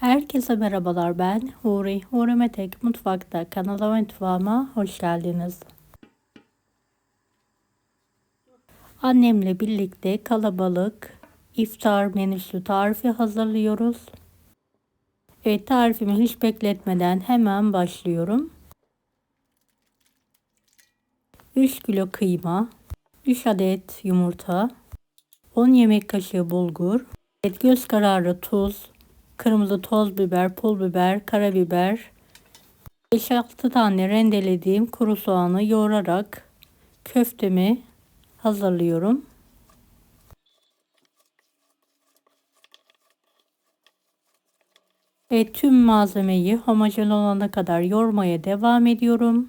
Herkese merhabalar ben Huri. Huri Metek Mutfak'ta kanala ve mutfağıma hoş geldiniz. Annemle birlikte kalabalık iftar menüsü tarifi hazırlıyoruz. Evet tarifimi hiç bekletmeden hemen başlıyorum. 3 kilo kıyma, 3 adet yumurta, 10 yemek kaşığı bulgur, göz kararı tuz, kırmızı toz biber, pul biber, karabiber, 5-6 tane rendelediğim kuru soğanı yoğurarak köftemi hazırlıyorum. Evet tüm malzemeyi homojen olana kadar yoğurmaya devam ediyorum.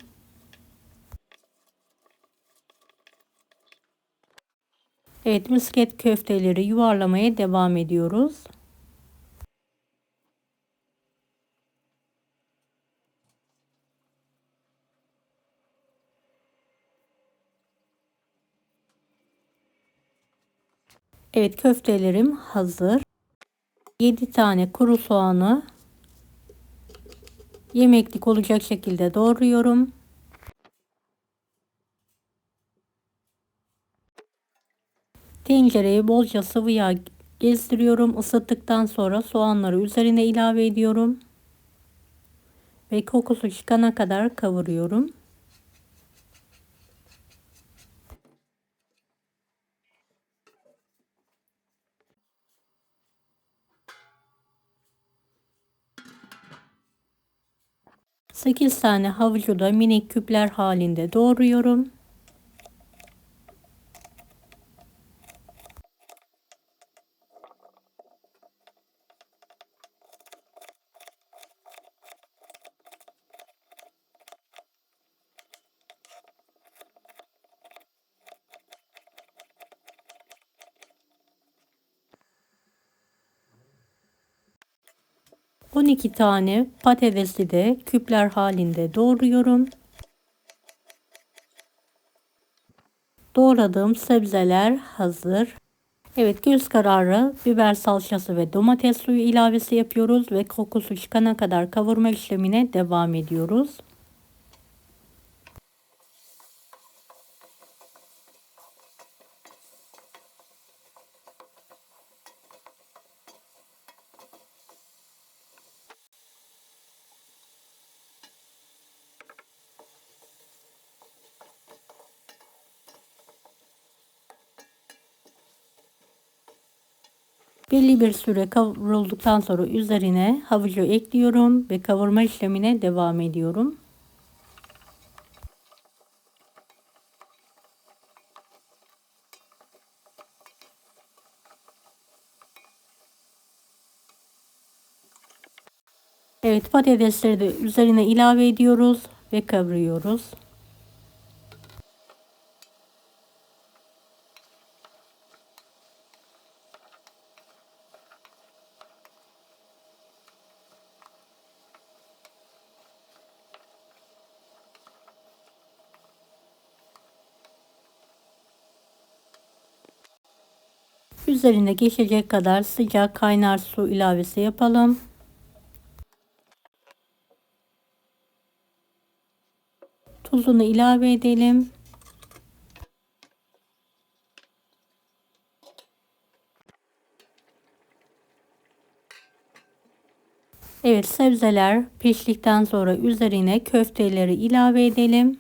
Evet misket köfteleri yuvarlamaya devam ediyoruz. Evet köftelerim hazır. 7 tane kuru soğanı yemeklik olacak şekilde doğruyorum. Tencereye bolca sıvı yağ gezdiriyorum. Isıttıktan sonra soğanları üzerine ilave ediyorum. Ve kokusu çıkana kadar kavuruyorum. 8 tane havucu da minik küpler halinde doğruyorum. On iki tane patatesi de küpler halinde doğruyorum. Doğradığım sebzeler hazır. Evet göz kararı biber salçası ve domates suyu ilavesi yapıyoruz ve kokusu çıkana kadar kavurma işlemine devam ediyoruz. Belli bir süre kavrulduktan sonra üzerine havucu ekliyorum ve kavurma işlemine devam ediyorum. Evet patatesleri de üzerine ilave ediyoruz ve kavuruyoruz. Üzerine geçecek kadar sıcak kaynar su ilavesi yapalım. Tuzunu ilave edelim. Evet sebzeler piştikten sonra üzerine köfteleri ilave edelim.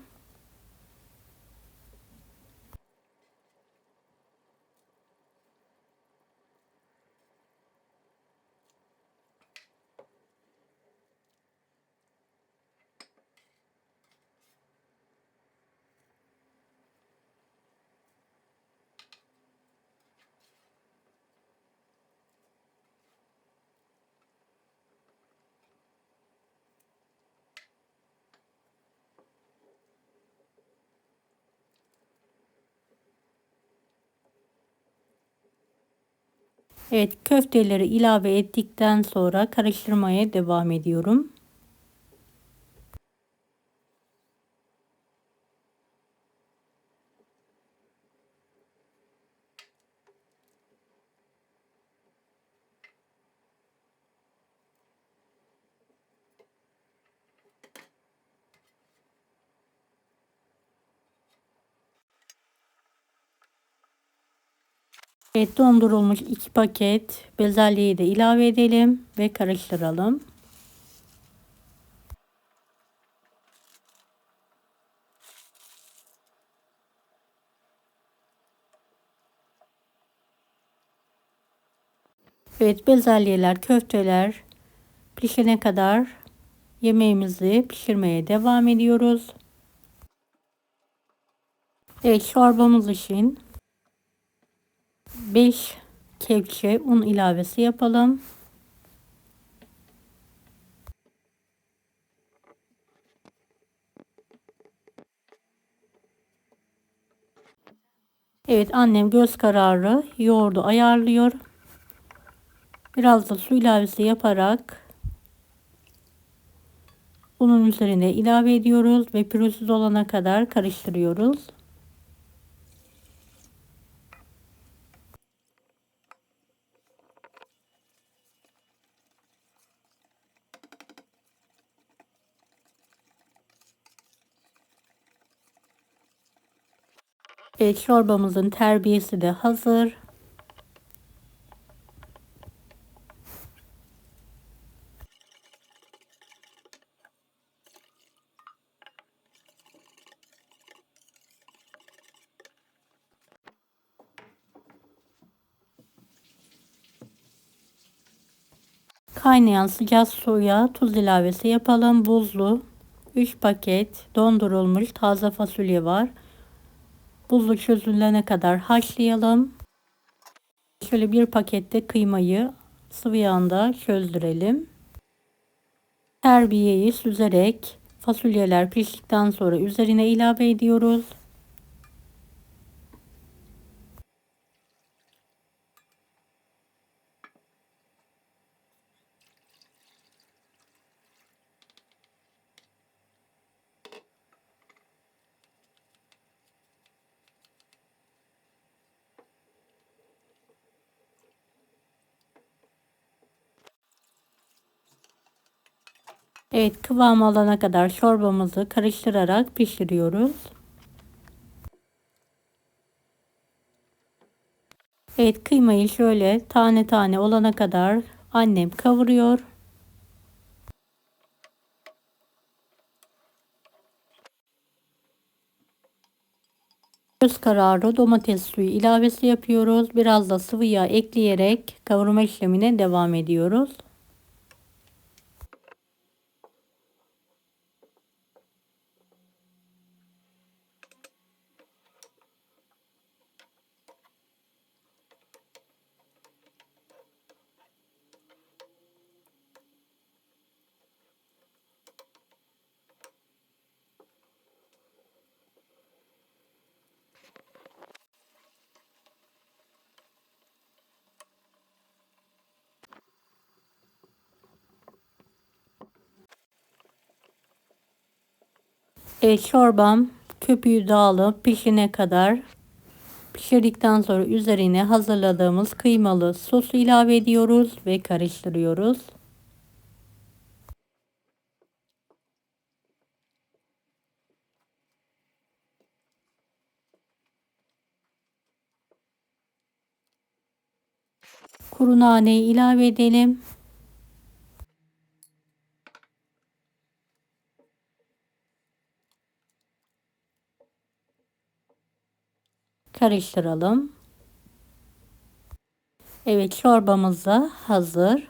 Evet köfteleri ilave ettikten sonra karıştırmaya devam ediyorum. Evet dondurulmuş 2 paket bezelyeyi de ilave edelim ve karıştıralım. Evet bezelyeler, köfteler pişene kadar yemeğimizi pişirmeye devam ediyoruz. Evet çorbamız için 5 kepçe un ilavesi yapalım. Evet annem göz kararı yoğurdu ayarlıyor. Biraz da su ilavesi yaparak unun üzerine ilave ediyoruz ve pürüzsüz olana kadar karıştırıyoruz. Evet çorbamızın terbiyesi de hazır. Kaynayan sıcak suya tuz ilavesi yapalım. Buzlu 3 paket dondurulmuş taze fasulye var. Buzlu çözülene kadar haşlayalım. Şöyle bir pakette kıymayı sıvı yağında çözdürelim. Terbiyeyi süzerek fasulyeler piştikten sonra üzerine ilave ediyoruz. Evet kıvam alana kadar çorbamızı karıştırarak pişiriyoruz. Evet kıymayı şöyle tane tane olana kadar annem kavuruyor. Göz kararı domates suyu ilavesi yapıyoruz. Biraz da sıvı yağ ekleyerek kavurma işlemine devam ediyoruz. Evet çorbam köpüğü dağılıp pişene kadar pişirdikten sonra üzerine hazırladığımız kıymalı sosu ilave ediyoruz ve karıştırıyoruz. Kuru naneyi ilave edelim. Karıştıralım. Evet çorbamız da hazır.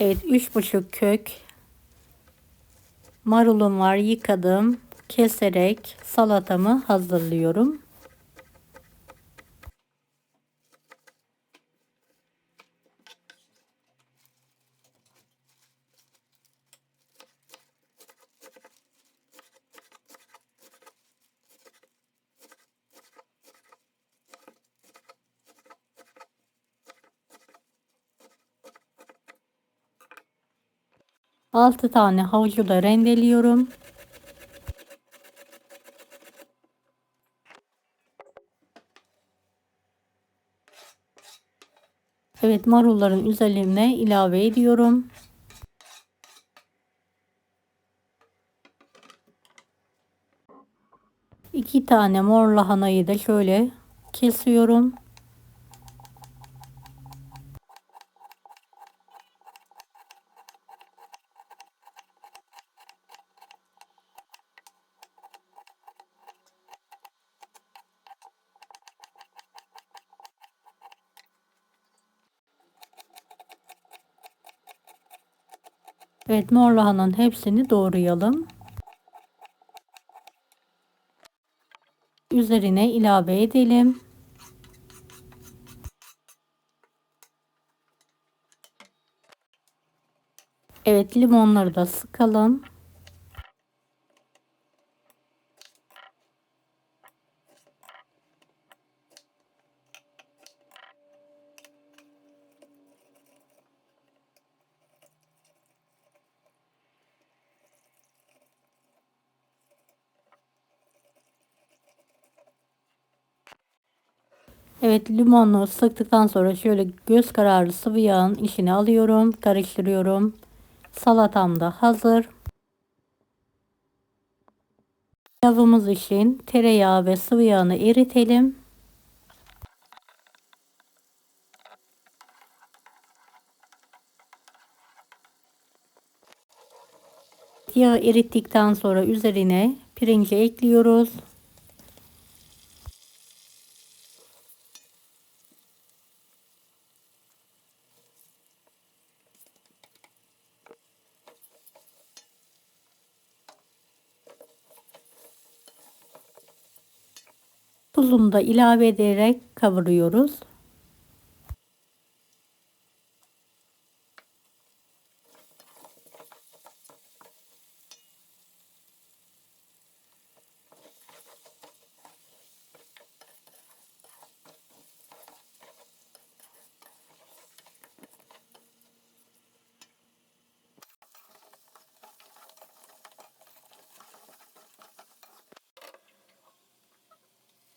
Evet 3,5 kök marulum var yıkadım. Keserek salatamı hazırlıyorum. Altı tane havucu da rendeliyorum. Evet marulların üzerine ilave ediyorum. İki tane mor lahanayı da şöyle kesiyorum. Evet mor lahananın hepsini doğrayalım. Üzerine ilave edelim. Evet limonları da sıkalım. Evet limonlu sıktıktan sonra şöyle göz kararı sıvı yağın içine alıyorum. Karıştırıyorum. Salatam da hazır. Pilavımız için tereyağı ve sıvı yağını eritelim. Yağı erittikten sonra üzerine pirinci ekliyoruz. Tuzunu da ilave ederek kavuruyoruz.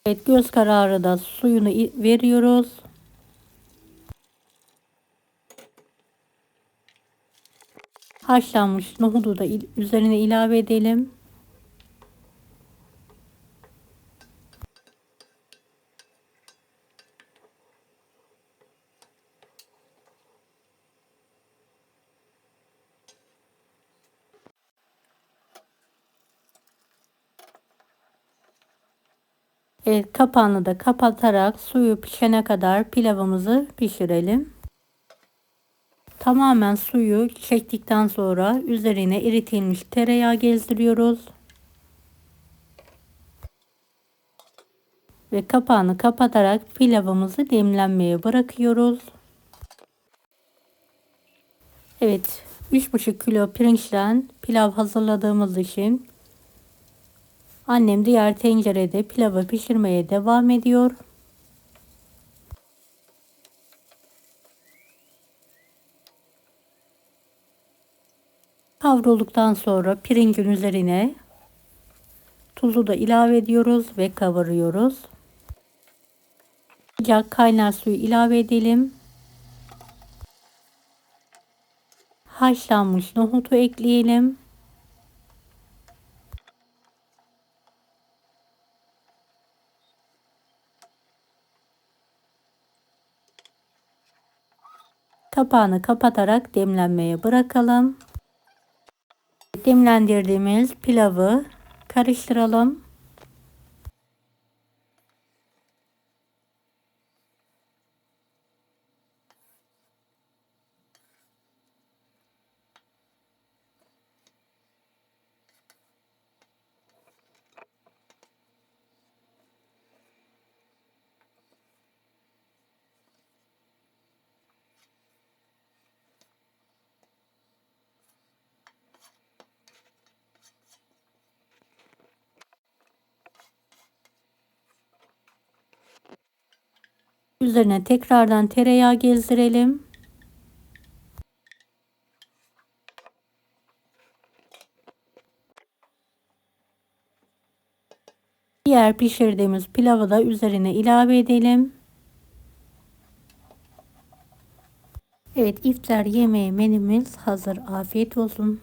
Evet göz kararı da suyunu veriyoruz. Haşlanmış nohudu da üzerine ilave edelim. Evet, kapağını da kapatarak suyu pişene kadar pilavımızı pişirelim. Tamamen suyu çektikten sonra üzerine eritilmiş tereyağı gezdiriyoruz. Ve kapağını kapatarak pilavımızı demlenmeye bırakıyoruz. Evet 3,5 kilo pirinçten pilav hazırladığımız için Annem diğer tencerede pilavı pişirmeye devam ediyor. Kavrulduktan sonra pirincin üzerine tuzu da ilave ediyoruz ve kavuruyoruz. Sıcak kaynar suyu ilave edelim. Haşlanmış nohutu ekleyelim. Kapağını kapatarak demlenmeye bırakalım. Demlendirdiğimiz pilavı karıştıralım. Üzerine tekrardan tereyağı gezdirelim. Diğer pişirdiğimiz pilavı da üzerine ilave edelim. Evet iftar yemeği menümüz hazır. Afiyet olsun.